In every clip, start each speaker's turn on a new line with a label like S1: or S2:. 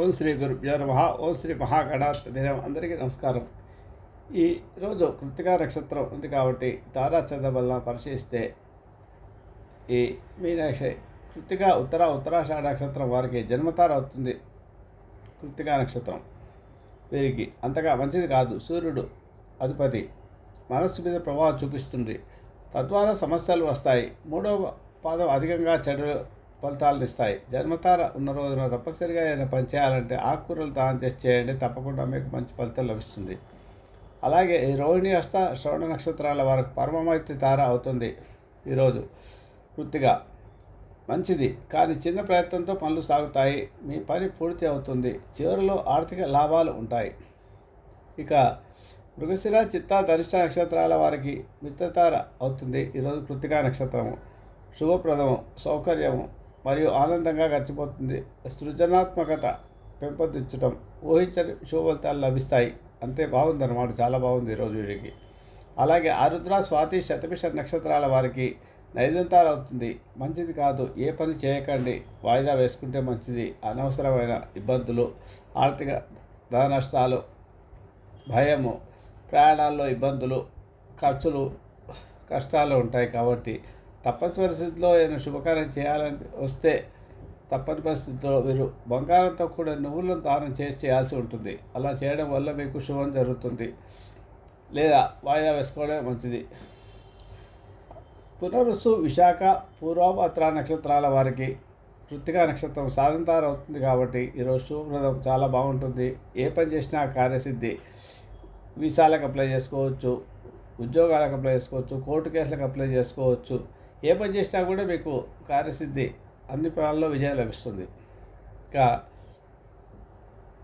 S1: ఓం శ్రీ గురుభ్యో నమ. ఓం శ్రీ మహాగణాధినం అందరికీ నమస్కారం. ఈరోజు కృతికా నక్షత్రం ఉంది కాబట్టి తారాచంద్ర వల్ల పరిశీలిస్తే ఈ మీనాక్ష కృతిక ఉత్తర ఉత్తరాషాఢ నక్షత్రం వారికి జన్మతార అవుతుంది. కృతికా నక్షత్రం వీరికి అంతగా మంచిది కాదు. సూర్యుడు అధిపతి. మనస్సు మీద ప్రభావం చూపిస్తుంది. తద్వారా సమస్యలు వస్తాయి. మూడవ పాదం అధికంగా చెడు ఫలితాలను ఇస్తాయి జన్మతార ఉన్న రోజున తప్పనిసరిగా ఏదైనా పని చేయాలంటే ఆకుకూరలు దానం చేసి చేయండి. తప్పకుండా మీకు మంచి ఫలితం లభిస్తుంది. అలాగే ఈ రోహిణి హస్త శ్రవణ నక్షత్రాల వారికి పరమమైతి తార అవుతుంది ఈరోజు వృత్తిగా మంచిది. కానీ చిన్న ప్రయత్నంతో పనులు సాగుతాయి. మీ పని పూర్తి అవుతుంది. చివరిలో ఆర్థిక లాభాలు ఉంటాయి. ఇక మృగశిర చిత్త ధనిష్ట నక్షత్రాల వారికి మిత్రతార అవుతుంది. ఈరోజు కృతికా నక్షత్రము. శుభప్రదము. సౌకర్యము. మరియు ఆనందంగా గడిచిపోతుంది. సృజనాత్మకత పెంపొందించడం ఊహించని శుభఫలితాలు లభిస్తాయి. అంతే బాగుందన్నమాట. చాలా బాగుంది ఈరోజు వీడికి అలాగే ఆరుద్ర స్వాతి శతభిష నక్షత్రాల వారికి నైదంతాలు అవుతుంది. మంచిది కాదు. ఏ పని చేయకండి. వాయిదా వేసుకుంటే మంచిది. అనవసరమైన ఇబ్బందులు ఆర్థిక ధన నష్టాలు భయము ప్రయాణాల్లో ఇబ్బందులు ఖర్చులు కష్టాలు ఉంటాయి కాబట్టి తప్పని పరిస్థితిలో ఏదైనా శుభకార్యం చేయాలని వస్తే తప్పని పరిస్థితిలో మీరు బంగారంతో కూడా నువ్వులను దానం చేసి చేయాల్సి ఉంటుంది. అలా చేయడం వల్ల మీకు శుభం జరుగుతుంది. లేదా వాయిదా వేసుకోవడం మంచిది. పునరుసు విశాఖ పూర్వభద్ర నక్షత్రాల వారికి కృత్తికా నక్షత్రం సాధంతారం అవుతుంది కాబట్టి ఈరోజు శుభప్రదం చాలా బాగుంటుంది. ఏ పని చేసినా కార్యసిద్ధి. వీసాలకు అప్లై చేసుకోవచ్చు. ఉద్యోగాలకు అప్లై చేసుకోవచ్చు. కోర్టు కేసులకు అప్లై చేసుకోవచ్చు. ఏ పని చేసినా కూడా మీకు కార్యసిద్ధి అన్ని ప్రాణాల్లో విజయం లభిస్తుంది. ఇంకా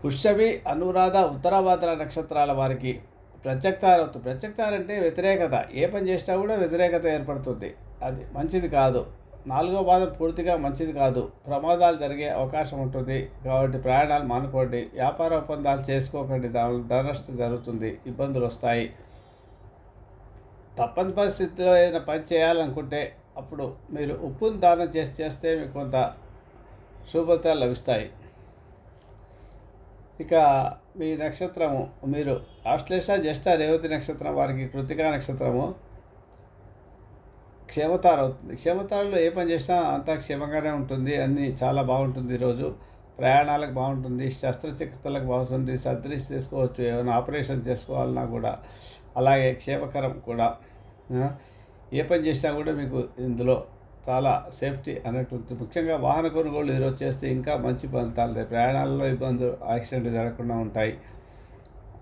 S1: పుష్యమి అనురాధ ఉత్తరాభాద్ర నక్షత్రాల వారికి ప్రత్యక్తార ప్రత్యక్తారంటే ప్రత్యక్తార అంటే వ్యతిరేకత. ఏ పని చేసినా కూడా వ్యతిరేకత ఏర్పడుతుంది. అది మంచిది కాదు. నాలుగో పాదం పూర్తిగా మంచిది కాదు. ప్రమాదాలు జరిగే అవకాశం ఉంటుంది. కాబట్టి ప్రయాణాలు మానుకోండి. వ్యాపార ఒప్పందాలు చేసుకోకండి. దాని ధనష్టం జరుగుతుంది. ఇబ్బందులు వస్తాయి. తప్పని పరిస్థితిలో ఏదైనా పని చేయాలనుకుంటే అప్పుడు మీరు ఉప్పును దానం చేసి చేస్తే మీకు కొంత శుభతాలు లభిస్తాయి. ఇక మీ నక్షత్రము మీరు ఆశ్లేష జ్యేష్ఠ రేవతి నక్షత్రం వారికి కృతికా నక్షత్రము క్షేమతార అవుతుంది. క్షేమతారలో ఏ పని చేసినా అంతా క్షేమంగానే ఉంటుంది. అన్నీ చాలా బాగుంటుంది ఈరోజు. ప్రయాణాలకు బాగుంటుంది. శస్త్రచికిత్సలకు బాగుంటుంది. సర్జరీస్ చేసుకోవచ్చు. ఏమైనా ఆపరేషన్ చేసుకోవాలన్నా కూడా అలాగే క్షేమకరం కూడా. ఏ పని చేసినా కూడా మీకు ఇందులో చాలా సేఫ్టీ అనేటు ముఖ్యంగా వాహన కొనుగోలు ఈరోజు చేస్తే ఇంకా మంచి ఫలితాలు ప్రయాణాలలో ఇబ్బందులు యాక్సిడెంట్ జరగకుండా ఉంటాయి.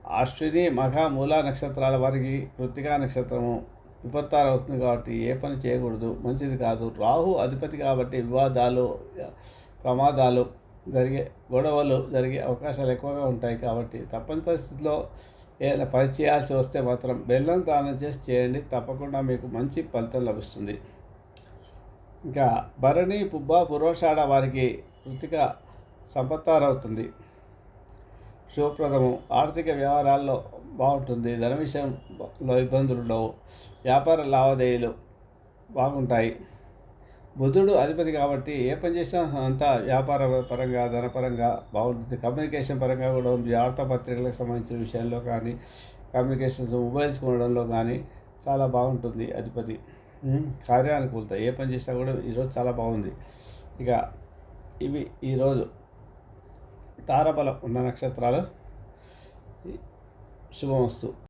S1: అశ్విని మఘ మూల నక్షత్రాల వారికి కృతికా నక్షత్రము విపత్తారు అవుతుంది కాబట్టి ఏ పని చేయకూడదు. మంచిది కాదు. రాహు అధిపతి కాబట్టి వివాదాలు ప్రమాదాలు జరిగే గొడవలు జరిగే అవకాశాలు ఎక్కువగా ఉంటాయి కాబట్టి తప్పని పరిస్థితిలో ఏదైనా పని చేయాల్సి వస్తే మాత్రం బెల్లం దానం చేసి చేయండి. తప్పకుండా మీకు మంచి ఫలితం లభిస్తుంది. ఇంకా భరణి పుబ్బ పురోషాఢ వారికి కృతిక సంపత్తారవుతుంది. శుభప్రదము. ఆర్థిక వ్యవహారాల్లో బాగుంటుంది. ధన విషయంలో ఇబ్బందులు ఉండవు వ్యాపార లావాదేవీలు బాగుంటాయి. బుధుడు అధిపతి కాబట్టి ఏ పని చేసినా అంతా వ్యాపార పరంగా ధనపరంగా బాగుంటుంది. కమ్యూనికేషన్ పరంగా కూడా ఉంది. వార్తాపత్రికలకు సంబంధించిన విషయంలో కానీ కమ్యూనికేషన్స్ మొబైల్స్ కొనడంలో కానీ చాలా బాగుంటుంది అధిపతి. కార్యానుకూలత. ఏ పని చేసినా కూడా ఈరోజు చాలా బాగుంది. ఇక ఇవి ఈరోజు తారబలం ఉన్న నక్షత్రాలు. శుభమస్తు.